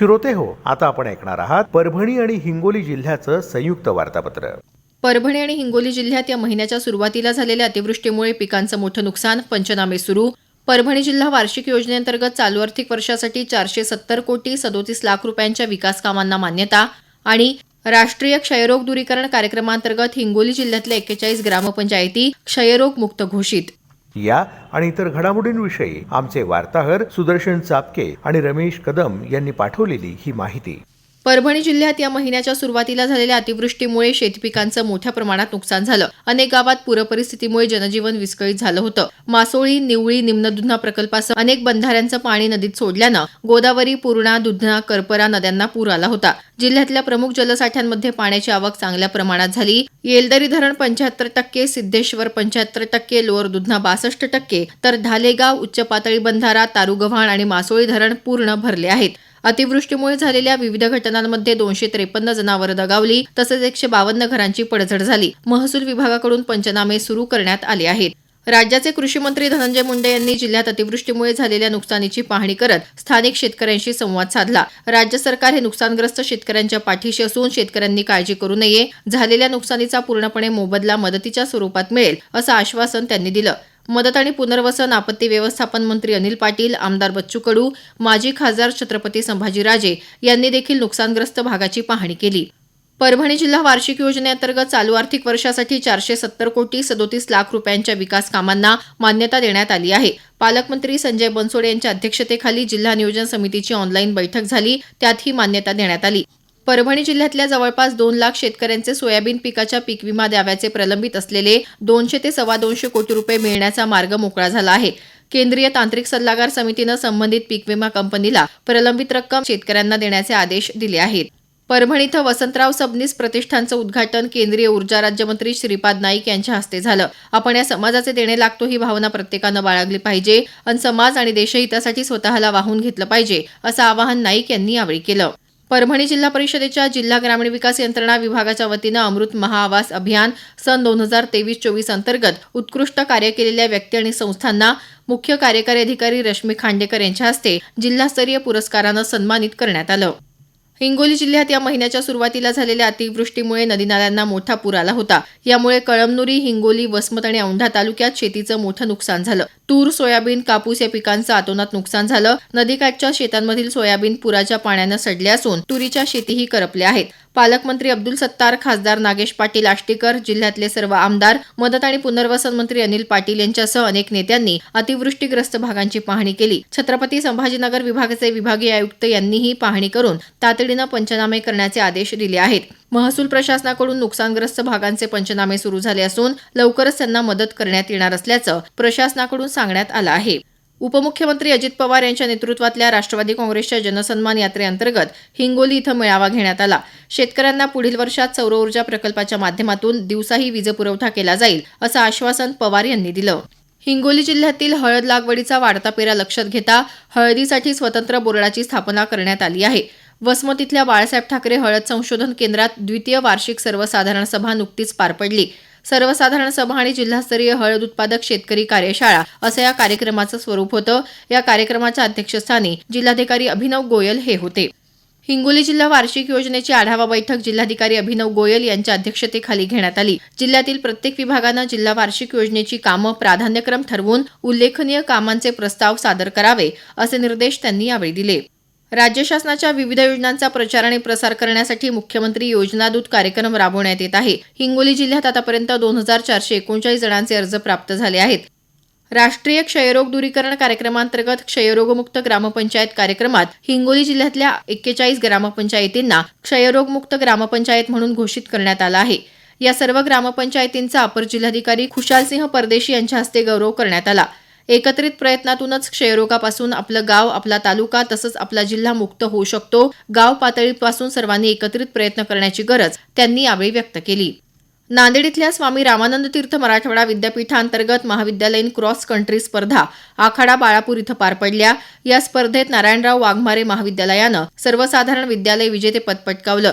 श्रोते हो आता आपण ऐकणार आहात परभणी आणि हिंगोली जिल्ह्याचं संयुक्त वार्तापत्र. परभणी आणि हिंगोली जिल्ह्यात या महिन्याच्या सुरुवातीला झालेल्या अतिवृष्टीमुळे पिकांचं मोठं नुकसान पंचनामे सुरू. परभणी जिल्हा वार्षिक योजनेअंतर्गत चालू आर्थिक वर्षासाठी चारशे सत्तर कोटी सदोतीस लाख रुपयांच्या विकास कामांना मान्यता आणि राष्ट्रीय क्षयरोग दूरीकरण कार्यक्रमांतर्गत हिंगोली जिल्ह्यातल्या एक्केचाळीस ग्रामपंचायती क्षयरोग मुक्त घोषित. या आणि इतर घडामोडींविषयी आमचे वार्ताहर सुदर्शन चापके आणि रमेश कदम यांनी पाठवलेली ही माहिती. परभणी जिल्ह्यात या महिन्याच्या सुरुवातीला झालेल्या अतिवृष्टीमुळे शेतपिकांचं मोठ्या प्रमाणात नुकसान झालं. अनेक गावात पूरपरिस्थितीमुळे जनजीवन विस्कळीत झालं होतं. मासोळी निवळी निम्न दुधना प्रकल्पासह अनेक बंधाऱ्यांचं पाणी नदीत सोडल्यानं गोदावरी पूर्णा दुधना करपरा नद्यांना पूर आला होता. जिल्ह्यातल्या प्रमुख जलसाठ्यांमध्ये पाण्याची आवक चांगल्या प्रमाणात झाली. येलदरी धरण पंच्याहत्तर टक्के सिद्धेश्वर पंच्याहत्तर टक्के लोअर दुधना बासष्ट टक्के. तर धालेगाव उच्च पातळी बंधारा तारुगव्हाण आणि मासोळी धरण पूर्ण भरले आहेत. अतिवृष्टीमुळे झालेल्या विविध घटनांमध्ये दोनशे त्रेपन्न जनावरं दगावली तसेच एकशे बावन्न घरांची पडझड झाली. महसूल विभागाकडून पंचनामे सुरू करण्यात आले आहेत. राज्याचे कृषी मंत्री धनंजय मुंडे यांनी जिल्ह्यात अतिवृष्टीमुळे झालेल्या नुकसानीची पाहणी करत स्थानिक शेतकऱ्यांशी संवाद साधला. राज्य सरकार हे नुकसानग्रस्त शेतकऱ्यांच्या पाठीशी असून शेतकऱ्यांनी काळजी करू नये झालेल्या नुकसानीचा पूर्णपणे मोबदला मदतीच्या स्वरूपात मिळेल असं आश्वासन त्यांनी दिलं. मदत आणि पुनर्वसन आपत्ती व्यवस्थापन मंत्री अनिल पाटील आमदार बच्चू कडू माजी खासदार छत्रपती संभाजीराजे यांनी देखील नुकसानग्रस्त भागाची पाहणी केली. परभणी जिल्हा वार्षिक योजनेअंतर्गत चालू आर्थिक वर्षासाठी चारशे सत्तर कोटी सदोतीस लाख रुपयांच्या विकास कामांना मान्यता देण्यात आली आहे. पालकमंत्री संजय बनसोडे यांच्या अध्यक्षतेखाली जिल्हा नियोजन समितीची ऑनलाईन बैठक झाली. त्यात ही मान्यता देण्यात आली. परभणी जिल्ह्यातल्या जवळपास दोन लाख शेतकऱ्यांचे सोयाबीन पिकाच्या पीक विमा द्याव्याचे प्रलंबित असलेले दोनशे ते सव्वा दोनशे कोटी रुपये मिळण्याचा मार्ग मोकळा झाला आहे. केंद्रीय तांत्रिक सल्लागार समितीनं संबंधित पीक विमा कंपनीला प्रलंबित रक्कम शेतकऱ्यांना देण्याचे आदेश दिले आहेत. परभणी इथं वसंतराव सबनीस प्रतिष्ठानचं उद्घाटन केंद्रीय ऊर्जा राज्यमंत्री श्रीपाद नाईक यांच्या हस्ते झालं. आपण या समाजाचे देणे लागतो ही भावना प्रत्येकानं बाळगली पाहिजे. आणि समाज आणि देशहितासाठी स्वतःला वाहून घेतलं पाहिजे असं आवाहन नाईक यांनी यावेळी केलं. परभणी जिल्हा परिषदेच्या जिल्हा ग्रामीण विकास यंत्रणा विभागाच्या वतीनं अमृत महाआवास अभियान सन दोन हजार तेवीस चोवीस अंतर्गत उत्कृष्ट कार्य केलेल्या व्यक्ती आणि संस्थांना मुख्य कार्यकारी अधिकारी रश्मी खांडेकर यांच्या हस्ते जिल्हास्तरीय पुरस्कारानं सन्मानित करण्यात आलं. हिंगोली जिल्ह्यात या महिन्याच्या सुरुवातीला झालेल्या अतिवृष्टीमुळे नदी नाल्यांना मोठा पूर आला होता. यामुळे कळमनुरी हिंगोली वसमत आणि औंढा तालुक्यात शेतीचं मोठं नुकसान झालं. तूर सोयाबीन कापूस या पिकांचं अतोनात नुकसान झालं. नदीकाठच्या शेतांमधील सोयाबीन पुराच्या पाण्यानं सडले असून तुरीच्या शेतीही करपल्या आहेत. पालकमंत्री अब्दुल सत्तार खासदार नागेश पाटील आष्टीकर जिल्ह्यातले सर्व आमदार मदत आणि पुनर्वसन मंत्री अनिल पाटील यांच्यासह अनेक नेत्यांनी अतिवृष्टीग्रस्त भागांची पाहणी केली. छत्रपती संभाजीनगर विभागाचे विभागीय आयुक्त यांनीही पाहणी करून तातडीनं पंचनामे करण्याचे आदेश दिले आहेत. महसूल प्रशासनाकडून नुकसानग्रस्त भागांचे पंचनामे सुरू झाले असून लवकरच त्यांना मदत करण्यात येणार असल्याचं प्रशासनाकडून सांगण्यात आलं आहे. उपमुख्यमंत्री अजित पवार यांच्या नेतृत्वातल्या राष्ट्रवादी काँग्रेसच्या जनसन्मान यात्रेअंतर्गत हिंगोली इथं मेळावा घेण्यात आला. शेतकऱ्यांना पुढील वर्षात सौर ऊर्जा प्रकल्पाच्या माध्यमातून दिवसाही वीज पुरवठा केला जाईल असं आश्वासन पवार यांनी दिलं. हिंगोली जिल्ह्यातील हळद लागवडीचा वाढता पेरा लक्षात घेता हळदीसाठी स्वतंत्र बोर्डाची स्थापना करण्यात आली आहे. वसमत इथल्या बाळासाहेब ठाकरे हळद संशोधन केंद्रात द्वितीय वार्षिक सर्वसाधारण सभा नुकतीच पार पडली. सर्वसाधारण सभा आणि जिल्हास्तरीय हळद उत्पादक शेतकरी कार्यशाळा असं या कार्यक्रमाचं स्वरूप होतं. या कार्यक्रमाच्या अध्यक्षस्थानी जिल्हाधिकारी अभिनव गोयल हे होते. हिंगोली जिल्हा वार्षिक योजनेची आढावा बैठक जिल्हाधिकारी अभिनव गोयल यांच्या अध्यक्षतेखाली घेण्यात आली. जिल्ह्यातील प्रत्येक विभागानं जिल्हा वार्षिक योजनेची कामं प्राधान्यक्रम ठरवून उल्लेखनीय कामांचे प्रस्ताव सादर करावे असे निर्देश त्यांनी यावेळी दिले. राज्य शासनाच्या विविध योजनांचा प्रचार आणि प्रसार करण्यासाठी मुख्यमंत्री योजना दूत कार्यक्रम राबवण्यात येत आहे. हिंगोली जिल्ह्यात आतापर्यंत दोन हजार चारशे एकोणचाळीस जणांचे अर्ज प्राप्त झाले आहेत. राष्ट्रीय क्षयरोग दूरीकरण कार्यक्रमांतर्गत क्षयरोगमुक्त ग्रामपंचायत कार्यक्रमात हिंगोली जिल्ह्यातल्या एक्केचाळीस ग्रामपंचायतींना क्षयरोगमुक्त ग्रामपंचायत म्हणून घोषित करण्यात आलं आहे. या सर्व ग्रामपंचायतींचा अपर जिल्हाधिकारी खुशालसिंह परदेशी यांच्या हस्ते गौरव करण्यात आला. एकत्रित प्रयत्नातूनच क्षयरोगापासून आपलं गाव आपला तालुका तसंच आपला जिल्हा मुक्त होऊ शकतो. गाव पातळीपासून सर्वांनी एकत्रित प्रयत्न करण्याची गरज त्यांनी यावेळी व्यक्त केली. नांदेड इथल्या स्वामी रामानंद तीर्थ मराठवाडा विद्यापीठांतर्गत महाविद्यालयीन क्रॉस कंट्री स्पर्धा आखाडा बाळापूर इथं पार पडल्या. या स्पर्धेत नारायणराव वाघमारे महाविद्यालयानं सर्वसाधारण विद्यालय विजेतेपद पटकावलं.